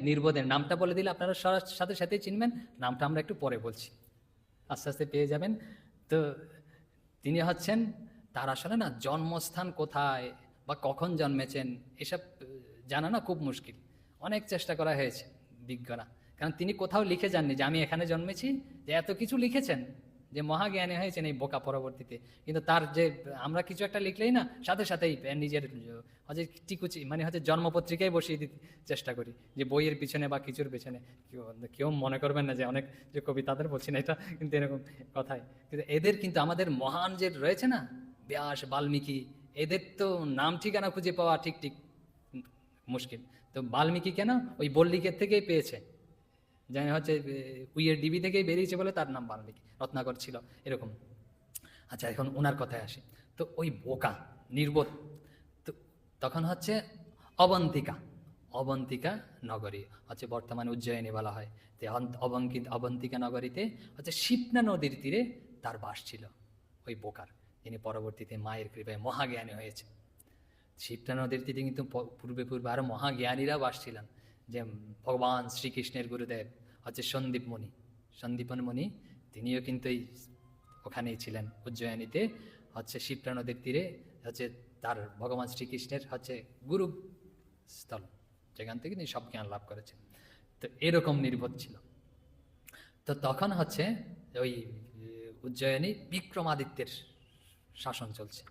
নির্বোধের নামটা বলে দিলে আপনারা সাথে সাথে চিনবেন। নামটা আমরা একটু পরে বলছি। আস্তে আস্তে পেয়ে যাবেন। তো তিনি হচ্ছেন, তার আসলে না, জন্মস্থান কোথায় বা কখন জন্মেছেন, এসব জানা না খুব মুশকিল। অনেক চেষ্টা করা হয়েছে বিজ্ঞরা। কারণ তিনি কোথাও লিখে যাননি যে আমি এখানে জন্মেছি, যে এত কিছু লিখেছেন। যে মহাজ্ঞানী হয়েছেন এই বোকা পরবর্তীতে। কিন্তু তার যে, আমরা কিছু একটা লিখলেই না, সাথে সাথেই নিজের, হচ্ছে টিকুচি মানে হচ্ছে জন্মপত্রিকায় বসিয়ে দিতে চেষ্টা করি, যে বইয়ের পিছনে বা কিছুর পিছনে। কেউ মনে করবেন না যে অনেক যে কবি তাদের বলছি না, এটা কিন্তু এরকম কথাই। কিন্তু এদের কিন্তু আমাদের মহান যে রয়েছে না, ব্যাস, বাল্মীকি, এদের তো নাম ঠিকানা খুঁজে পাওয়া ঠিক ঠিক মুশকিল। তো বাল্মীকি কেন? ওই বল্লিকের থেকেই পেয়েছে। জানি হচ্ছে উইয়ের ডিবি থেকেই বেরিয়েছে বলে তার নাম বাল্মীকি রত্নাকর ছিল, এরকম। আচ্ছা এখন ওনার কথায় আসি। তো ওই বোকা, নির্বোধ, তো তখন হচ্ছে অবন্তিকা অবন্তিকা নগরী হচ্ছে বর্তমানে উজ্জয়িনী বলা হয়। তো অবঙ্কিত, অবন্তিকা নগরীতে হচ্ছে শিপনা নদীর তীরে তার বাস ছিল ওই বোকার, যিনি পরবর্তীতে মায়ের কৃপায় মহাজ্ঞানী হয়েছে। শিবটা নদীর তীরে কিন্তু পূর্বে পূর্বে আরও মহাজ্ঞানীরা বাস ছিলেন। যে ভগবান শ্রীকৃষ্ণের গুরুদেব হচ্ছে সন্দীপ মুনি। সন্দীপন মুনি, তিনিও কিন্তু এই ওখানেই ছিলেন উজ্জয়িনীতে। হচ্ছে শিবটা নদীর তীরে হচ্ছে তার ভগবান শ্রীকৃষ্ণের হচ্ছে গুরু স্থল, যেখান থেকে তিনি সব জ্ঞান লাভ করেছেন। তো এরকম নির্বোধ ছিল। তো তখন হচ্ছে ওই উজ্জয়িনী বিক্রমাদিত্যের শাসন চলছে।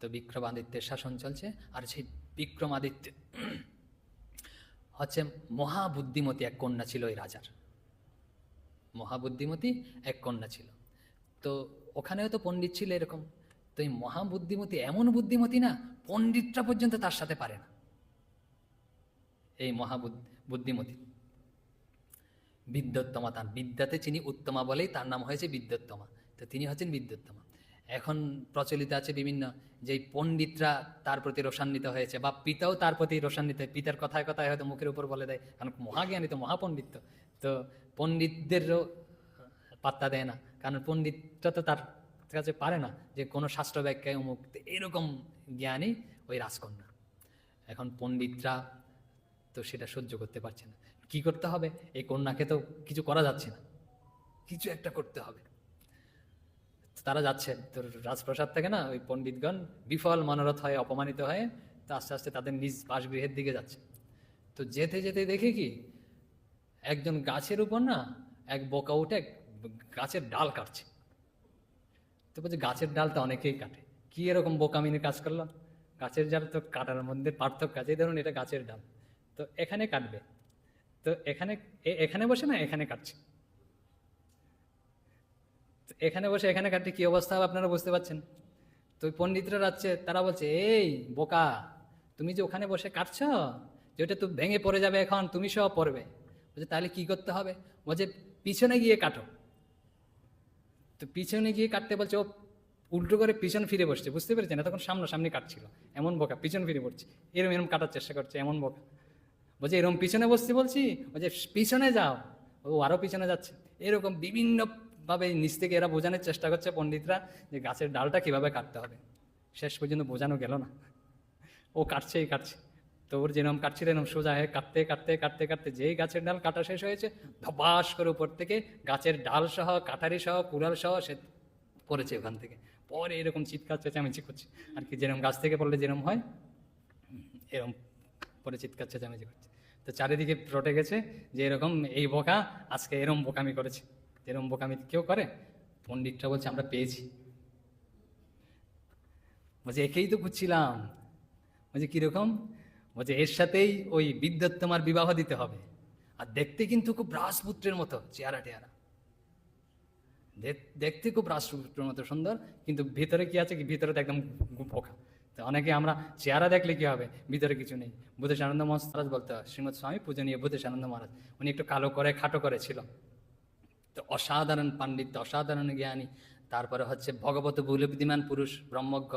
তো বিক্রমাদিত্যের শাসন চলছে, আর সেই বিক্রমাদিত্য হচ্ছে মহাবুদ্ধিমতী এক কন্যা ছিল ওই রাজার। মহাবুদ্ধিমতী এক কন্যা ছিল। তো ওখানেও তো পণ্ডিত ছিল এরকম। তো এই মহাবুদ্ধিমতী এমন বুদ্ধিমতী না, পণ্ডিতরা পর্যন্ত তার সাথে পারে না। এই মহাবুদ্ধ বুদ্ধিমতী। বিদ্যোত্তমা তার বিদ্যাতে যিনি উত্তমা বলেই তার নাম হয়েছে বিদ্যোত্তমা। তো তিনি হচ্ছেন বিদ্যোত্তমা। এখন প্রচলিত আছে বিভিন্ন যেই পণ্ডিতরা তার প্রতি রোষান্বিত হয়েছে বা পিতাও তার প্রতি রোষান্বিত। পিতার কথায় কথায় হয়তো মুখের উপর বলে দেয়, কারণ মহাজ্ঞানী তো মহাপণ্ডিত। তো। পণ্ডিতদেরও পাত্তা দেয় না, কারণ পণ্ডিতটা তো তার কাছে পারে না যে কোনো শাস্ত্র ব্যাখ্যায় অমুক। এরকম জ্ঞানী ওই রাজকন্যা। এখন পণ্ডিতরা তো সেটা সহ্য করতে পারছে না। কি করতে হবে? এই কন্যাকে তো কিছু করা যাচ্ছে না। কিছু একটা করতে হবে। তারা যাচ্ছে। তোর রাজপ্রাসাদ থেকে না ওই পণ্ডিতগণ বিফল, মনোরথ হয়ে, অপমানিত হয়ে তো আস্তে আস্তে তাদের নিজ বাসগৃহের দিকে যাচ্ছে। তো যেতে যেতে দেখে কি একজন গাছের উপর না এক বোকা উঠে গাছের ডাল কাটছে। তো বলছে, গাছের ডাল তো অনেকেই কাটে। কি এরকম বোকামিনে কাজ করল? গাছের ডাল তো কাটার মধ্যে পার্থক্য আছে। ধরুন এটা গাছের ডাল। তো এখানে কাটবে। তো এখানে এখানে বসে না এখানে কাটছে। এখানে বসে এখানে কাটতে কি অবস্থা হবে আপনারা বুঝতে পারছেন? তো পণ্ডিতরা যাচ্ছে তারা বলছে, এই বোকা, তুমি যে ওখানে বসে কাটছ, যে ওটা তো ভেঙে পড়ে যাবে এখন, তুমি সব পড়বে। বলছে, তাহলে কি করতে হবে? বলছে, পিছনে গিয়ে কাটো। তো পিছনে গিয়ে কাটতে বলছে, ও উল্টো করে পিছন ফিরে বসছে, বুঝতে পেরেছেন? তখন সামনাসামনি কাটছিল, এমন বোকা, পিছন ফিরে পড়ছে, এরম এরম কাটার চেষ্টা করছে, এমন বোকা। বলছে, এরম পিছনে বসতে বলছি? বলছে, পিছনে যাও। ও আরও পিছনে যাচ্ছে। এরকম বিভিন্নভাবে নিচ থেকে এরা বোঝানোর চেষ্টা করছে পণ্ডিতরা যে গাছের ডালটা কীভাবে কাটতে হবে। শেষ পর্যন্ত বোঝানো গেল না। ও কাটছেই কাটছে। তো ওর যেরকম কাটছিল এরকম সোজা হয়ে কাটতে কাটতে কাটতে কাটতে যেই গাছের ডাল কাটা শেষ হয়েছে, ধপাস করে উপর থেকে গাছের ডাল সহ, কাটারি সহ, কুড়াল সহ সে পড়েছে ওখান থেকে। পরে এরকম চিৎকার চেঁচামেচি করছে। আর কি যেরকম গাছ থেকে পড়লে যেরকম হয় এরকম পরে চিৎকার চেঁচামেচি করছে। তো চারিদিকে রটে গেছে যে এরকম এই বোকা আজকে এরম বোকামি করেছে। এরম বোকামি কেউ করে? পণ্ডিতটা বলছে, আমরা পেয়েছি। বলছে, একেই তো খুঁজছিলাম। বলছে কীরকম বলছে, এর সাথেই ওই বিদ্যোত্তমার বিবাহ দিতে হবে। আর দেখতে কিন্তু খুব রাজপুত্রের মতো, চেহারা টেহারা। দেখ- দেখতে খুব রাজপুত্রের মতো সুন্দর, কিন্তু ভিতরে কি আছে কি? ভিতরে তো একদম বোকা। তো অনেকে আমরা চেহারা দেখলে কি হবে? ভিতরে কিছু নেই। বুধেশ আনন্দ মহারাজ বলতে হয়, শ্রীমৎ স্বামী পূজনীয় বুধেশ আনন্দ মহারাজ, উনি একটু কালো করে, খাটো করে ছিল। অসাধারণ পাণ্ডিত্য, অসাধারণ জ্ঞানী। তারপরে হচ্ছে ভগবত বুদ্ধিমান পুরুষ, ব্রহ্মজ্ঞ।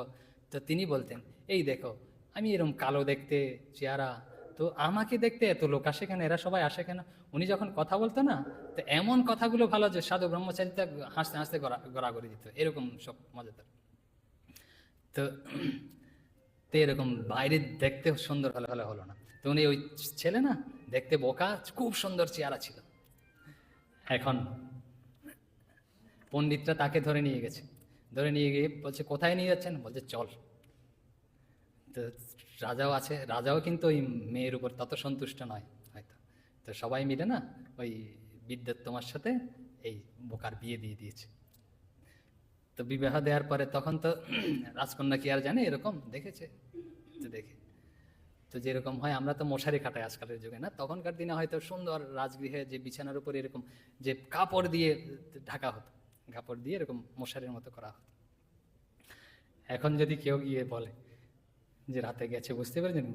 তো তিনি বলতেন, এই দেখো, আমি এরকম কালো দেখতে, চেহারা, তো আমাকে দেখতে এত লোক আসে কেন? এরা সবাই আসে কেন? উনি যখন কথা বলতো না, তো এমন কথাগুলো ভালো যে সাধু ব্রহ্মচারিতা হাসতে হাসতে গড়া, গড়াগড়ি দিত। এরকম সব মজাদার তো তো এরকম বাইরে দেখতে সুন্দর হলে হলে হলো না। তো উনি ওই ছেলে না, দেখতে বোকা, খুব সুন্দর চেহারা ছিল। এখন পণ্ডিতরা তাকে ধরে নিয়ে গেছে। ধরে নিয়ে গিয়ে বলছে, কোথায় নিয়ে যাচ্ছেন? বলছে, চল। তো রাজাও আছে, রাজাও কিন্তু ওই মেয়ের উপর তত সন্তুষ্ট নয় হয়তো। তো সবাই মিলে না ওই বিদ্যুৎ তোমার সাথে এই বোকার বিয়ে দিয়ে দিয়েছে। তো বিবাহ দেওয়ার পরে তখন তো রাজকন্যা কি আর জানে? এরকম দেখেছে। তো দেখে। তো যেরকম হয়, আমরা তো মশারি খাটাই আজকালের যুগে না? তখনকার দিনে হয়তো সুন্দর রাজগৃহে যে বিছানার উপর এরকম যে কাপড় দিয়ে ঢাকা হতো। কাপড় দিয়ে এরকম মশারির মতো করা হতো। এখন যদি কেউ গিয়ে বলে যে রাতে গেছে, বুঝতে পেরেছেন?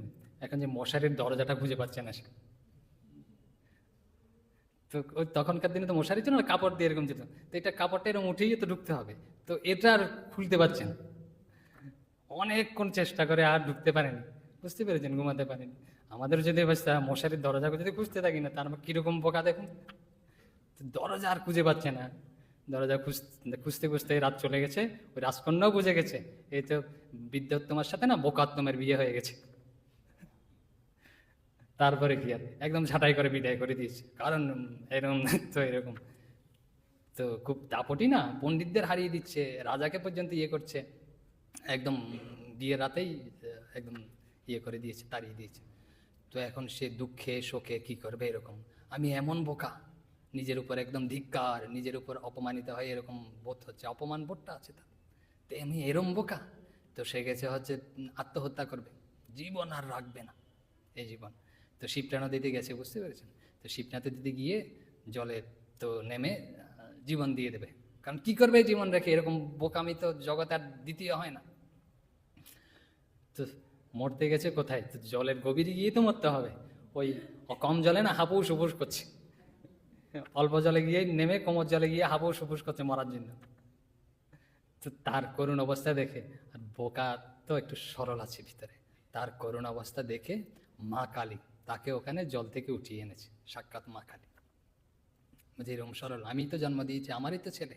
এখন যে মশারির দরজাটা খুঁজে পাচ্ছে না সে। তো ওই তখনকার দিনে তো মশারি ছিল না, কাপড় দিয়ে এরকম যেত তো এটা কাপড়টা এরকম উঠেই তো ঢুকতে হবে। তো এটা আর খুলতে পারছেন অনেকক্ষণ চেষ্টা করে আর ঢুকতে পারেনি। বুঝতে পেরেছেন? ঘুমাতে পারেনি। আমাদের যদি অবস্থা, মশারির দরজা যদি খুঁজতে থাকি না, তার মানে কীরকম বোকা দেখুন? দরজা আর খুঁজে পাচ্ছে না। দরজা খুঁজতে খুঁজতে খুঁজতে রাত চলে গেছে। ওই রাজকন্যাও বুঝে গেছে। এই তো বিদ্যোত্তমার সাথে না বোকাত্তমের বিয়ে হয়ে গেছে। তারপরে কি আর? একদম ঝাঁটাই করে বিদায় করে দিয়েছে। কারণ এরকম তো এরকম। তো খুব দাপটি না? পণ্ডিতদের হারিয়ে দিচ্ছে। রাজাকে পর্যন্ত ইয়ে করছে। একদম বিয়ের রাতেই একদম ইয়ে করে দিয়েছে, তাড়িয়ে দিয়েছে। তো এখন সে দুঃখে, শোকে কি করবে এরকম? আমি এমন বোকা। নিজের উপর একদম ধিক্কার, নিজের উপর অপমানিত হয় এরকম বোধ হচ্ছে। অপমান বোধটা আছে তার। তো আমি এরম বোকা? তো সে গেছে হচ্ছে আত্মহত্যা করবে। জীবন আর রাখবে না এই জীবন। তো শিবটা নদীতে গেছে, বুঝতে পেরেছেন? তো শিবনা নদীতে গিয়ে জলে তো নেমে জীবন দিয়ে দেবে। কারণ কি করবে জীবন রেখে? এরকম বোকামি তো জগৎ আর দ্বিতীয় হয় না। তো মরতে গেছে কোথায়? তো জলের গভীরে গিয়ে তো মরতে হবে। ওই কম জলে না হাপুস হুপুস করছে। অল্প জলে গিয়ে নেমে কোমর জলে গিয়ে হাপুস হুপুস করছে মরার জন্য। তো তার করুণ অবস্থা দেখে, আর বোকা তো একটু সরল আছে ভিতরে। তার করুণ অবস্থা দেখে মা কালী তাকে ওখানে জল থেকে উঠিয়ে এনেছে। সাক্ষাৎ মা কালী। বলছে এরকম সরল আমি তো জন্ম দিয়েছি, আমারই তো ছেলে।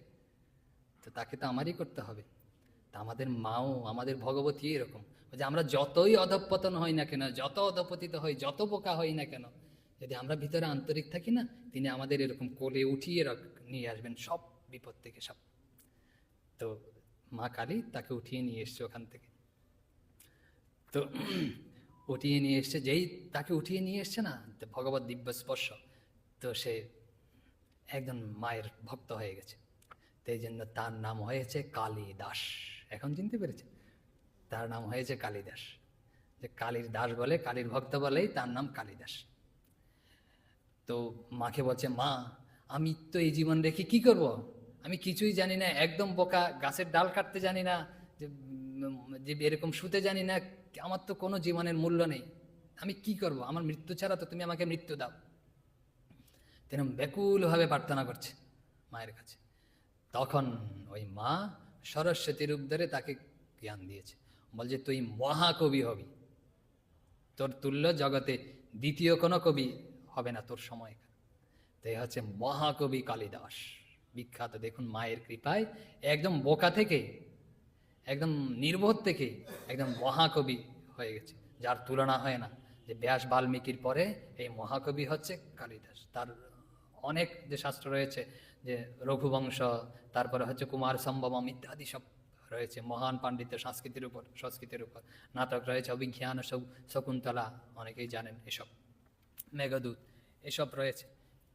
তো তাকে তো আমারই করতে হবে। তা আমাদের মাও, আমাদের ভগবতী এরকম। যে আমরা যতই অধঃপতন হই না কেন, যত অধপতিত হই, যত বোকা হই না কেন যদি আমরা ভিতরে আন্তরিক থাকি না, তিনি আমাদের এরকম কোলে উঠিয়ে নিয়ে আসবেন সব বিপদ থেকে, সব। তো মা কালী তাকে উঠিয়ে নিয়ে এসছে ওখান থেকে। তো উঠিয়ে নিয়ে এসছে, যেই তাকে উঠিয়ে নিয়ে এসছে না ভগবত দিব্য স্পর্শ, তো সে একজন মায়ের ভক্ত হয়ে গেছে। তো এই জন্য তার নাম হয়েছে কালিদাস। এখন চিনতে পেরেছেন? তার নাম হয়েছে কালিদাস। যে কালীর দাস বলে, কালীর ভক্ত বলেই তার নাম কালিদাস। তো মাকে বলছে, মা, আমি তো এই জীবন রেখে কি করব? আমি কিছুই জানি না, একদম বোকা, গাছের ডাল কাটতে জানি না, যে এরকম শুতে জানি না, আমার তো কোনো জীবনের মূল্য নেই। আমি কি করব? আমার মৃত্যু ছাড়া তো তুমি আমাকে মৃত্যু দাও। তিনি ব্যাকুলভাবে প্রার্থনা করছে মায়ের কাছে। তখন ওই মা সরস্বতী রূপ ধরে তাকে জ্ঞান দিয়েছে। বলছে, তুই মহাকবি হবি। তোর তুল্য জগতে দ্বিতীয় কোনো কবি হবে না তোর সময়। তো এই হচ্ছে মহাকবি কালিদাস। বিখ্যাত, দেখুন মায়ের কৃপায়, একদম বোকা থেকে, একদম নির্বোধ থেকে একদম মহাকবি হয়ে গেছে। যার তুলনা হয় না যে ব্যাস বাল্মীকির পরে এই মহাকবি হচ্ছে কালিদাস। তার অনেক যে শাস্ত্র রয়েছে, যে রঘুবংশ, তারপরে হচ্ছে কুমার সম্ভবম ইত্যাদি সব রয়েছে, মহান পাণ্ডিত্য সংস্কৃতির উপর সংস্কৃতির উপর। নাটক রয়েছে, অভিজ্ঞান শক- শকুন্তলা, অনেকেই জানেন এসব। মেঘদূত, এসব রয়েছে।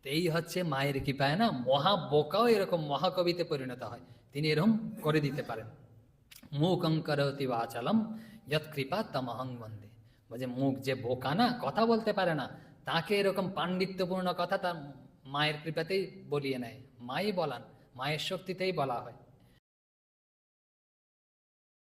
তো এই হচ্ছে মায়ের কৃপায়, না? মহা বোকাও এরকম মহাকবিতে পরিণত হয়। তিনি এরকম করে দিতে পারেন। মুখং করতি বাচালম, যৎ কৃপা তমহং বন্দে। বলছে, মুখ যে বোকা, না? কথা বলতে পারে না। তাকে এরকম পাণ্ডিত্যপূর্ণ কথা তার মায়ের কৃপাতেই বলিয়ে নেয়। মাই বলান, মায়ের শক্তিতেই বলা হয়।